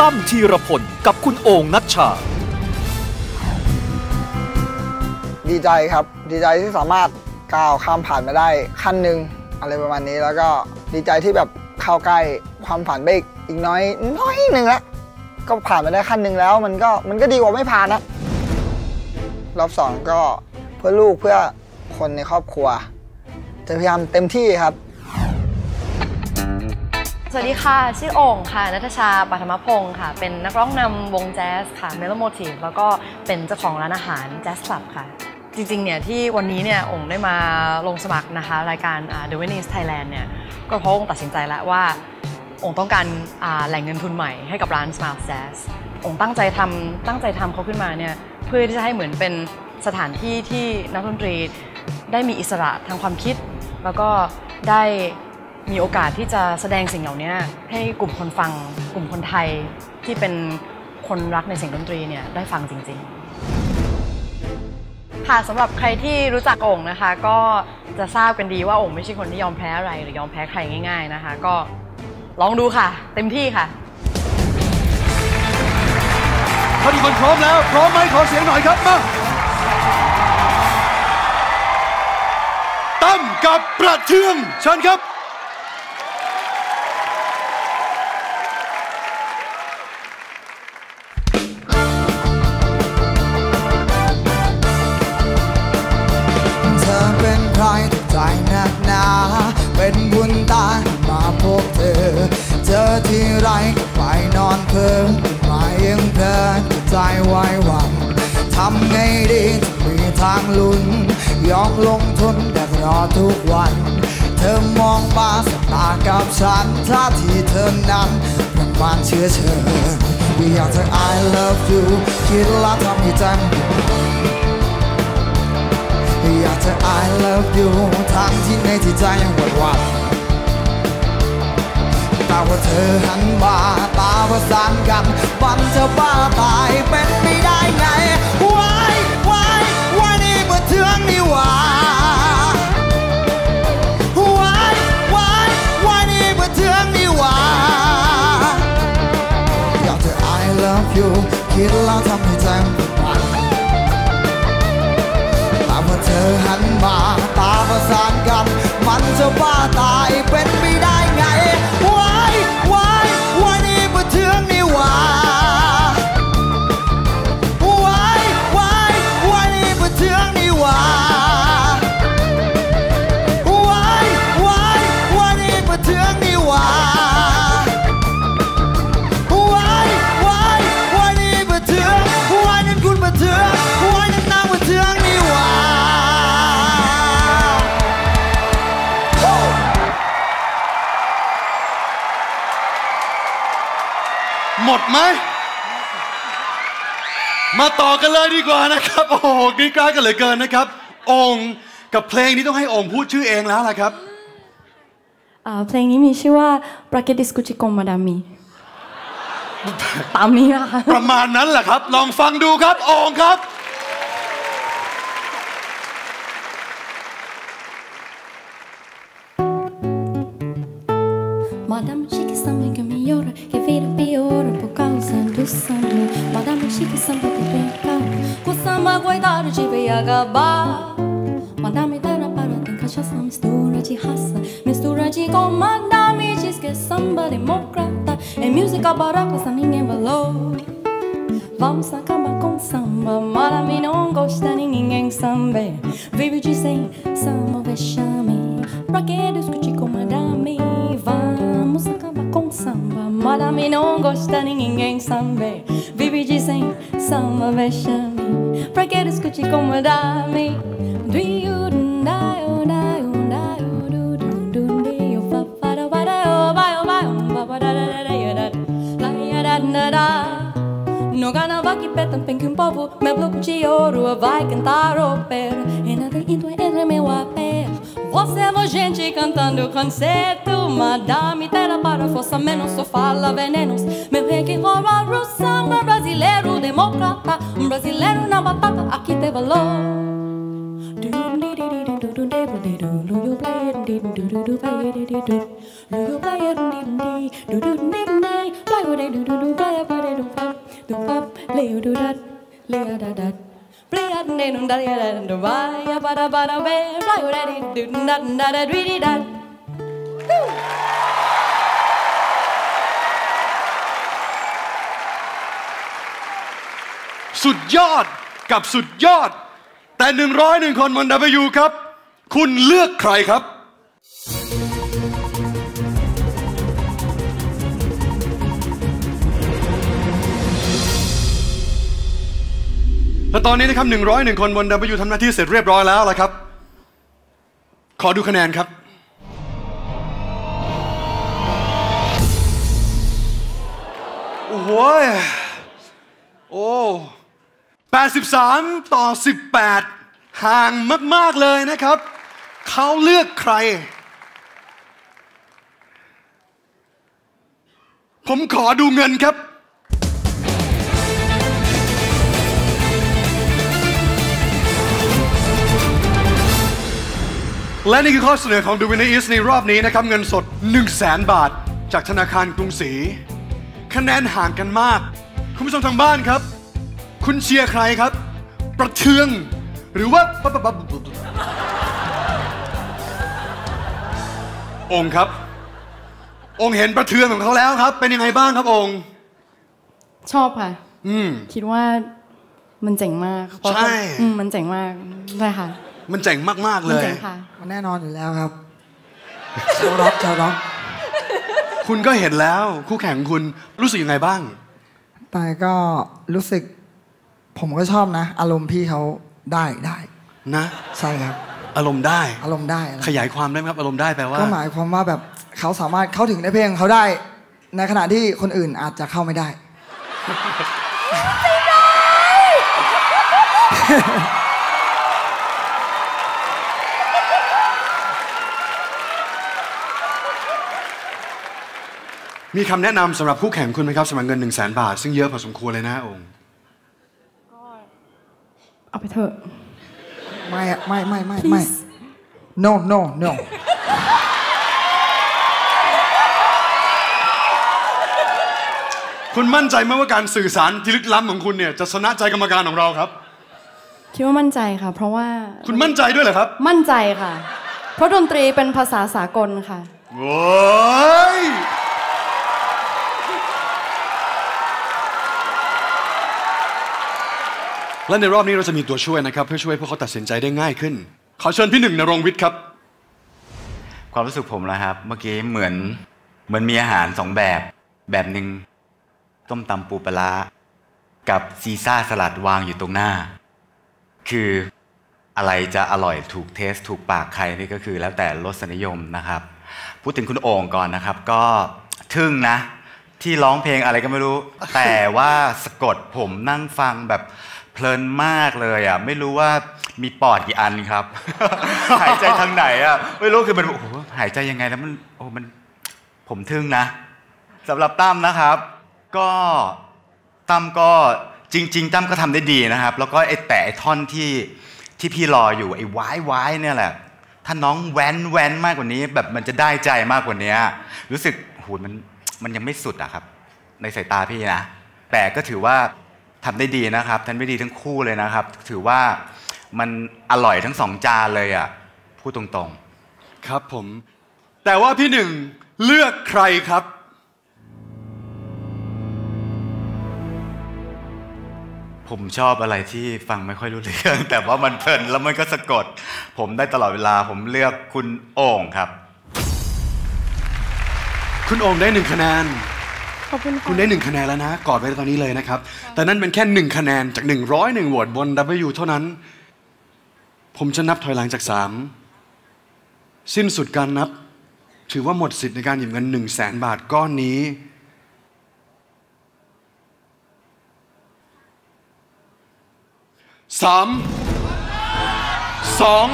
ตั้มธีรพล กับคุณโอ่งนัชชา ดีใจครับ ดีใจที่สามารถก้าวข้ามผ่านมาได้ขั้นหนึ่งอะไรประมาณนี้แล้วก็ดีใจที่แบบเข้าใกล้ความฝันไปอีกน้อยน้อยหนึ่งละก็ผ่านมาได้ขั้นหนึ่งแล้ว มันก็มันก็ดีกว่าไม่ผ่านนะรอบสองก็เพื่อลูกเพื่อคนในครอบครัว จะพยายามเต็มที่ครับ สวัสดีค่ะ ชื่อโอ่งค่ะนัทชาปัทมพงศ์ค่ะ เป็นนักร้องนำวงแจ๊สค่ะเมโลโมทีฟแล้วก็เป็นเจ้าของร้านอาหารแจ๊สคลับค่ะ จริงๆเนี่ยที่วันนี้เนี่ยโอ่งได้มาลงสมัครนะคะ รายการ The Venice Thailand เนี่ยก็เพราะโอ่งตัดสินใจแล้วว่าโอ่งต้องการแหล่งเงินทุนใหม่ให้กับร้าน Smile Jazz โอ่งตั้งใจทำตั้งใจทำเขาขึ้นมาเนี่ยเพื่อที่จะให้เหมือนเป็นสถานที่ที่นักดนตรีได้มีอิสระทางความคิด แล้วก็ได้ มีโอกาสที่จะแสดงสิ่งเหล่านี้ให้กลุ่มคนฟังกลุ่มคนไทยที่เป็นคนรักในเสียงดนตรีเนี่ยได้ฟังจริง ๆ ค่ะสำหรับใครที่รู้จักโอ่งนะคะ ก็จะทราบกันดีว่าโอ่งไม่ใช่คนที่ยอมแพ้อะไรหรือยอมแพ้ใครง่าย ๆนะคะ ก็ลองดูค่ะ เต็มที่ค่ะถ้าทุกคนพร้อมแล้ว พร้อมไหมขอเสียงหน่อยครับมาตั้มกับประเทืองเชิญครับ ใจไว้หวังทำไงดีจะมีทางลุ้นยอมลงทุนแต่รอทุกวัน เธอมองมาสบตากับฉันท่าที่เธอนั้นประมาณเชื่อเชิญอยากจะ I love you คิดแล้วทำให้ใจมันอยากจะ I love you ทั้งที่ในที่ใจยังหวั่นหวั่น แต่ว่าเธอหันมาตาประสานกันมันจะบ้าตายเป็นไม่ได้ไงวายวายวายนี่เมื่อเทืองนี่หว่า วายวายวายนี่เมื่อเทืองนี่หว่าอยากจะ I love you คิดแล้วทำให้ใจมันปั่นแต่พอเธอหันมาตาประสานกัน มันจะบ้าตายเป็นไม่ได้ ไหม มาต่อกันเลยดีกว่านะครับ โอ้โหกรีดกราดกันเหลือเกินนะครับองค์กับเพลงนี้ต้องให้องค์พูดชื่อเองแล้วล่ะครับ อ่าเพลงนี้มีชื่อว่า Pra que discute com Madame ตามนี้ค่ะประมาณนั้นแหละครับ ลองฟังดูครับองค์ครับ de acabar. Madame Dana para tem cachaça, mistura de raça, mistura de com Madame diz que é samba democrata, é música barata, essa ninguém valor. Vamos acabar com samba, Madame não gosta de ninguém samba. Vive de sem samba, vexame. Pra que discutir com Madame? Vamos acabar com samba, Madame não gosta de ninguém samba. Vive de sem samba, vexame. Pra que discutir incomodar me? Do you die or die or die or do do do do you fa fa da ba da o ba o ba o ba ba da da da da ya da la ya da da da No gana va que petan pen que um povo me bloco de ouro vai cantar ópera e nada indo entre meu apé Você é gente cantando concerto Madame terra para força menos só fala venenos Meu rei que rola russa brasileiro democrata, um brasileiro na batata, aqui tem valor. Woo! สุดยอดกับสุดยอด แต่หนึ่งร้อยหนึ่งคนบน W ครับ คุณเลือกใครครับ และตอนนี้นะครับ101คนบน W ทำหน้าที่เสร็จเรียบร้อยแล้วละครับ ขอดูคะแนนครับโอ้โหยโอ้ 83 ต่อ 18 ห่างมาก ๆ เลยนะครับ เขาเลือกใคร ผมขอดูเงินครับและนี่คือข้อเสนอของ The Winner Is ในรอบนี้นะครับ เงินสด 1 0 0 0 0แบาท จากธนาคารกรุงศรีคะแนนห่างกันมาก คุณผู้ชมทางบ้านครับ คุณเชียร์ใครครับ ประเทือง หรือว่าปั๊บปั๊บปั๊บปั๊บองค์ครับ องค์เห็นประเทืองของเขาแล้วครับ เป็นยังไงบ้างครับองค์ ชอบค่ะ อืมคิดว่ามันเจ๋งมากเพราะใช่อืมมันเจ๋งมากใช่ค่ะ มันเจ๋งมากๆเลมันยเจ๋งค่ะมันแน่นอนอยู่แล้วครับชาวร็อกชาวร็อกคุณก็เห็นแล้วคู่แข่งของคุณรู้สึกยังไงบ้าง แต่ก็รู้สึก ผมก็ชอบนะ อารมณ์พี่เขาได้ได้นะใช่ครับ อารมณ์ได้ อารมณ์ได้อะไรขยายความได้ไหมครับ อารมณ์ได้แปลว่าก็หมายความว่าแบบเขาสามารถเข้าถึงในเพลงของเขาได้ ในขณะที่คนอื่นอาจจะเข้าไม่ได้มีคำแนะนำสำหรับคู่แข่งคุณไหมครับสำหรับเงิน1 0 0 0 0แบาท ซึ่งเยอะพอสมควรเลยนะองค์ เอาไปเถอะ ไม่อะไม่ไม่ไม่ไม่ Please no no no คุณมั่นใจไหมว่าการสื่อสารที่ลึกล้ำของคุณเนี่ยจะชนะใจกรรมการของเราครับ คิดว่ามั่นใจค่ะ เพราะว่าคุณมั่นใจด้วยเหรอครับ มั่นใจค่ะ เพราะดนตรีเป็นภาษาสากลค่ะโว้ย และในรอบนี้เราจะมีตัวช่วยนะครับเพื่อช่วยพวกเขาตัดสินใจได้ง่ายขึ้น ขอเชิญพี่หนึ่งนรงวิทย์ครับ ความรู้สึกผมนะครับ เมื่อกี้เหมือนเหมือนมีอาหารสองแบบ แบบหนึ่งต้มตำปูปลากับซีซ่าสลัดวางอยู่ตรงหน้า คืออะไรจะอร่อยถูกเทส ถูกปากใครนี่ก็คือ แล้วแต่รสนิยมนะครับ พูดถึงคุณโอ่งก่อนนะครับ ก็ทึ่งนะ ที่ร้องเพลงอะไรก็ไม่รู้ แต่ว่าสะกดผมนั่งฟังแบบ เพลินมากเลยอะไม่รู้ว่ามีปอดกี่อันครับ หายใจทางไหนอะไม่รู้คือมันโอ้โหหายใจยังไงแล้วมันโอ้มันผมทึ่งนะสำหรับตั้มนะครับ ก็ตั้มก็จริง ๆตั้มก็ทำได้ดีนะครับ แล้วก็ไอ้แต่ท่อนที่ที่พี่รออยู่ไอ้ว้ายว้ายเนี่ยแหละ ถ้าน้องแว้นแว้นมากกว่านี้ แบบมันจะได้ใจมากกว่านี้รู้สึกโหมันมันยังไม่สุดอะครับ ในสายตาพี่นะ แต่ก็ถือว่า ทำได้ดีนะครับทำได้ดีทั้งคู่เลยนะครับ ถือว่ามันอร่อยทั้งสองจานเลยอะพูดตรงๆ ครับผม แต่ว่าพี่หนึ่งเลือกใครครับ ผมชอบอะไรที่ฟังไม่ค่อยรู้เรื่อง แต่ว่ามันเพลินแล้วมันก็สะกด ผมได้ตลอดเวลาผมเลือกคุณโอ่งครับ คุณโอมได้หนึ่งคะแนนข อบคุณค่ะคุณได้หนึ่งคะแนนแล้วนะ กอดไว้ตอนนี้เลยนะครับ แต่นั่นเป็นแค่หนึ่งคะแนนจากหนึ่งร้อยหนึ่งโหวตบน W เท่านั้น ผมจะนับถอยหลังจากสามสิ้นสุดการนับ ถือว่าหมดสิทธิ์ในการหยิบเงินหนึ่งแสนบาทก้อนนี้ สาม สอง